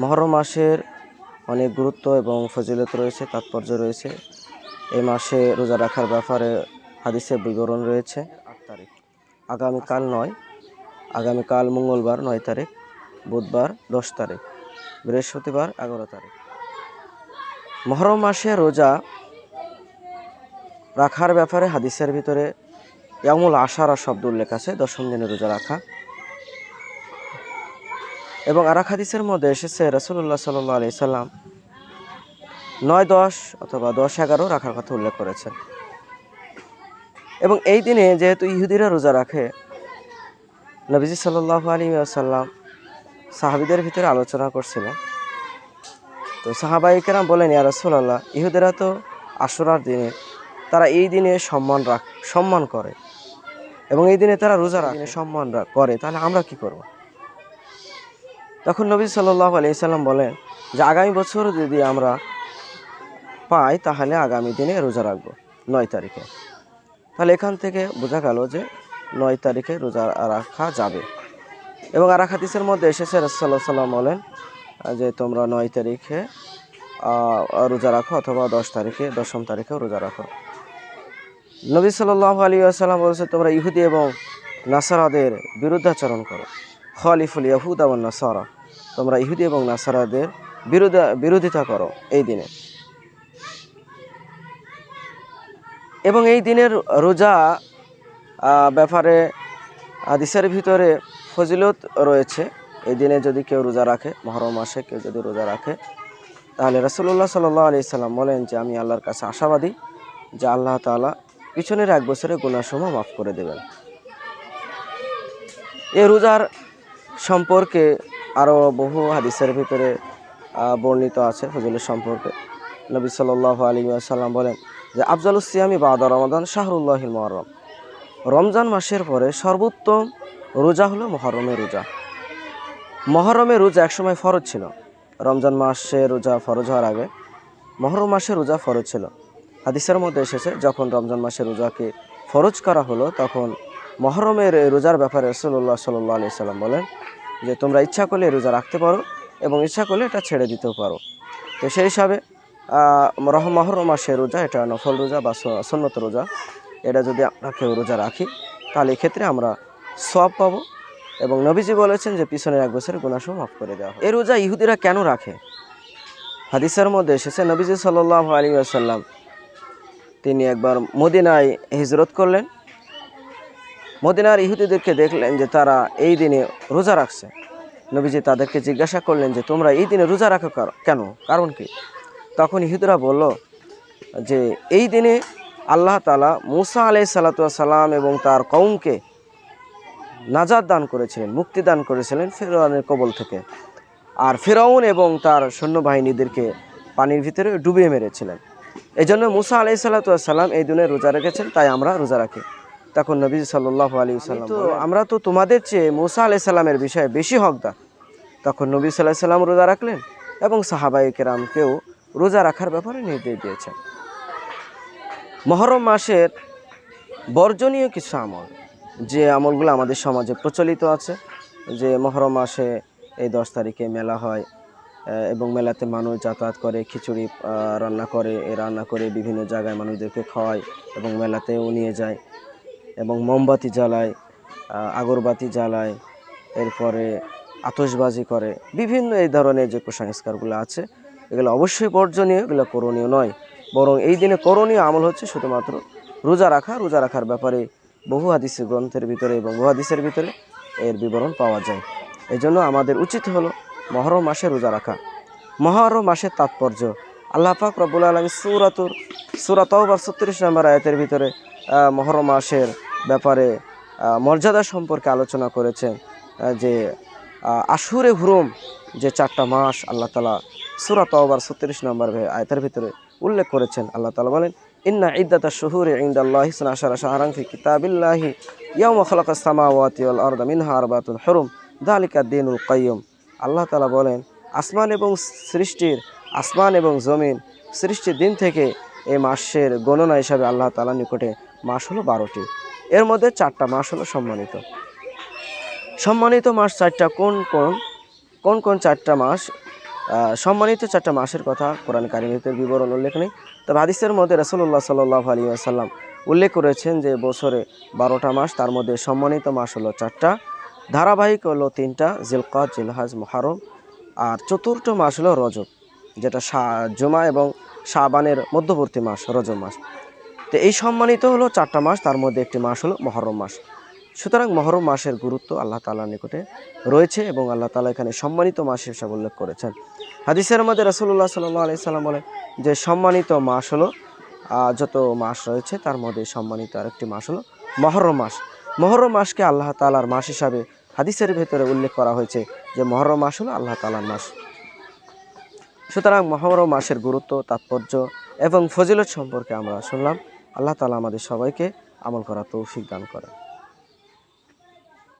মহরম মাসের অনেক গুরুত্ব এবং ফজিলত রয়েছে, তাৎপর্য রয়েছে। এই মাসে রোজা রাখার ব্যাপারে হাদিসে বিবরণ রয়েছে। আট তারিখ আগামীকাল নয়, আগামীকাল মঙ্গলবার নয় তারিখ, বুধবার দশ তারিখ, বৃহস্পতিবার এগারো তারিখ। মহরম মাসে রোজা রাখার ব্যাপারে হাদিসের ভিতরে ইয়ামুল আশারা শব্দ উল্লেখ আছে, দশম দিনে রোজা রাখা। এবং আরাক হাদিসের মধ্যে এসেছে রসুল্লাহ সাল্লাহ আলি সাল্লাম নয় দশ অথবা দশ এগারো রাখার কথা উল্লেখ করেছেন। এবং এই দিনে যেহেতু ইহুদিরা রোজা রাখে, নবীজি সাল্লাহ আলী আসাল্লাম সাহাবিদের ভিতরে আলোচনা করছিলেন। তো সাহাবাইকেরাম বলেন, ইয়া রসুল্লাহ ইহুদিরা তো আশুরার দিনে, তারা এই দিনে সম্মান রাখ, সম্মান করে এবং এই দিনে তারা রোজা রাখে, সম্মান করে, তাহলে আমরা কি করব? তখন নবী সাল্লাহ আলিয়াল্লাম বলেন যে আগামী বছর যদি আমরা পাই, তাহলে আগামী দিনে রোজা রাখব, নয় তারিখে। তাহলে এখান থেকে বোঝা গেল যে নয় তারিখে রোজা রাখা যাবে। এবং আর হাদিসের মধ্যে এসেছে রসাল্লাহ সাল্লাম বলেন, যে তোমরা নয় তারিখে রোজা রাখো অথবা দশ তারিখে, দশম তারিখেও রোজা রাখো। নবী সাল্লাহ আলী আসাল্লাম বলেছে, তোমরা ইহুদি এবং নাসারাদের বিরুদ্ধাচরণ করো। খলিফুল ইয়াহুদ এবং নাসারা। তোমরা ইহুদি এবং নাসারাদের বিরোধা, বিরোধিতা করো এই দিনে। এবং এই দিনের রোজা ব্যাপারে হাদিসের ভিতরে ফজিলত রয়েছে। এই দিনে যদি কেউ রোজা রাখে, মহরম মাসে কেউ যদি রোজা রাখে, তাহলে রসুল্লাহ সাল্লাহ আলি সাল্লাম বলেন যে, আমি আল্লাহর কাছে আশাবাদী যে আল্লাহ তাআলা পিছনের এক বছরের গুণাসমূহ মাফ করে দেবেন। এ রোজার সম্পর্কে আরও বহু হাদিসের ভিতরে বর্ণিত আছে ফজলের সম্পর্কে। নবী সাল্লাহ আলী সাল্লাম বলেন যে আফজাল সিয়ামি বাদা রমাদান শাহরুল্লাহিল মহরম রমজান মাসের পরে সর্বোত্তম রোজা হলো মহরমের রোজা। মহরমের রোজা একসময় ফরজ ছিল। রমজান মাসে রোজা ফরজ হওয়ার আগে মহরম মাসে রোজা ফরজ ছিল। হাদিসের মধ্যে এসেছে, যখন রমজান মাসে রোজাকে ফরজ করা হলো, তখন মহরমের রোজার ব্যাপারে রসুল্লাহ সাল্লাহ আলি সাল্লাম বলেন যে তোমরা ইচ্ছা করলে রোজা রাখতে পারো এবং ইচ্ছা করলে এটা ছেড়ে দিতেও পারো। তো সেই হিসাবে আহ, রহ মহরম মাসে রোজা এটা নফল রোজা বা সন্নত রোজা এটা যদি আমরা কেউ রোজা রাখি তাহলে এক্ষেত্রে আমরা সব পাবো এবং নবীজি বলেছেন যে পিছনের এক বছরের গুণাসহ মাফ করে দেওয়া এই রোজা ইহুদিরা কেন রাখে? হাদিসের মধ্যে এসেছে নবীজি সাল্লাহ আলী আসাল্লাম তিনি একবার মদিনায় হিজরত করলেন। মদিনার ইহুদিদেরকে দেখলেন যে তারা এই দিনে রোজা রাখছে। নবীজি তাদেরকে জিজ্ঞাসা করলেন যে, তোমরা এই দিনে রোজা রাখো কেন? কারণ কি? তখন ইহুদরা বলল যে, এই দিনে আল্লাহ তালা মুসা আলাই সালাম এবং তার কৌমকে নাজাদ দান করেছিলেন, মুক্তি দান করেছিলেন ফেরাউনের কবল থেকে। আর ফেরাউন এবং তার সৈন্যবাহিনীদেরকে পানির ভিতরে ডুবিয়ে মেরেছিলেন। এই জন্য মুসা আলাই সাল্লাম এই দিনে রোজা রেখেছেন, তাই আমরা রোজা রাখি। তখন নবী সাল্লাহ আলী সাল্লাম তো আমরা তো তোমাদের চেয়ে মুসা আলাই সাল্লামের বিষয়ে বেশি হকদার। তখন নবী সাল্লাহ সাল্লাম রোজা রাখলেন এবং সাহাবাই কেরামকেও রোজা রাখার ব্যাপারে নির্দেশ দিয়েছেন। মহরম মাসের বর্জনীয় কিছু আমল যে আমলগুলো আমাদের সমাজে প্রচলিত আছে যে মহরম মাসে এই দশ তারিখে মেলা হয় এবং মেলাতে মানুষ যাতায়াত করে খিচুড়ি রান্না করে এ রান্না করে বিভিন্ন জায়গায় মানুষদেরকে খাওয়ায় এবং মেলাতেও নিয়ে যায়। এবং মোমবাতি জ্বালায় আগরবাতি জ্বালায়, এরপরে আতসবাজি করে। বিভিন্ন এই ধরনের যে কুসংস্কারগুলো আছে, এগুলো অবশ্যই বর্জনীয়, এগুলো করণীয় নয়। বরং এই দিনে করণীয় আমল হচ্ছে শুধুমাত্র রোজা রাখা। রোজা রাখার ব্যাপারে বহু হাদিসের গ্রন্থের ভিতরে এবং বহু হাদিসের ভিতরে এর বিবরণ পাওয়া যায়। এই জন্য আমাদের উচিত হলো মহরম মাসে রোজা রাখা। মহরম মাসের তাৎপর্য, আল্লাহ পাক রব্বুল আলমী সুরাতুর সুরাত বা ছত্রিশ নম্বর আয়াতের ভিতরে মহরম মাসের ব্যাপারে মর্যাদা সম্পর্কে আলোচনা করেছেন যে আশুরে হুরুম যে চারটা মাস আল্লাহ তালা সুরাত ওবার ছত্রিশ নম্বর আয়াতের ভিতরে উল্লেখ করেছেন। আল্লাহ তালা বলেন, ইন্না ইদ্দাতা শহুরে ইন্দাল্লাহ ইসনা আশারা কিতাবিল্লাহি ইয়াউমা খালাকাস সামাওয়াতি ওয়াল আরদা মিনহা আরবাতুন হুরুম যালিকা দ্বীনুল কাইয়্যুম আল্লাহ তালা বলেন, আসমান এবং সৃষ্টির, আসমান এবং জমিন সৃষ্টির দিন থেকে এই মাসের গণনা হিসাবে আল্লাহ তালা নিকটে মাস হলো বারোটি। এর মধ্যে চারটা মাস হলো সম্মানিত। সম্মানিত মাস চারটা কোন কোন কোন কোন চারটা মাস? সম্মানিত চারটা মাসের কথা কোরআন কারিমের বিবরণ উল্লেখ নেই। তবে হাদিসের মধ্যে রসুল্লাহ সাল্লাহ আলী আসাল্লাম উল্লেখ করেছেন যে বছরে বারোটা মাস, তার মধ্যে সম্মানিত মাস হলো চারটা, ধারাবাহিক হলো তিনটা জিলকত জিলহাজ মহারম আর চতুর্থ মাস হলো রজব, যেটা জুমা এবং শাবানের মধ্যবর্তী মাস, রজব মাস। তো এই সম্মানিত হলো চারটা মাস, তার মধ্যে একটি মাস হলো মহরম মাস। সুতরাং মহরম মাসের গুরুত্ব আল্লাহ তালার নিকটে রয়েছে এবং আল্লাহ তালা এখানে সম্মানিত মাস হিসাবে উল্লেখ করেছেন। হাদিসের মধ্যে রসুল্লাহ সাল্লাহ আলি সাল্লাম বলে যে সম্মানিত মাস হলো যত মাস রয়েছে তার মধ্যে সম্মানিত আরেকটি মাস হলো মহরম মাস। মহরম মাসকে আল্লাহ তালার মাস হিসাবে হাদিসের ভেতরে উল্লেখ করা হয়েছে যে মহরম মাস হলো আল্লাহ তালার মাস। সুতরাং মহরম মাসের গুরুত্ব, তাৎপর্য এবং ফজিলত সম্পর্কে আমরা শুনলাম। আল্লাহ তালা আমাদের সবাইকে আমল করা তৌফিক দান করেন।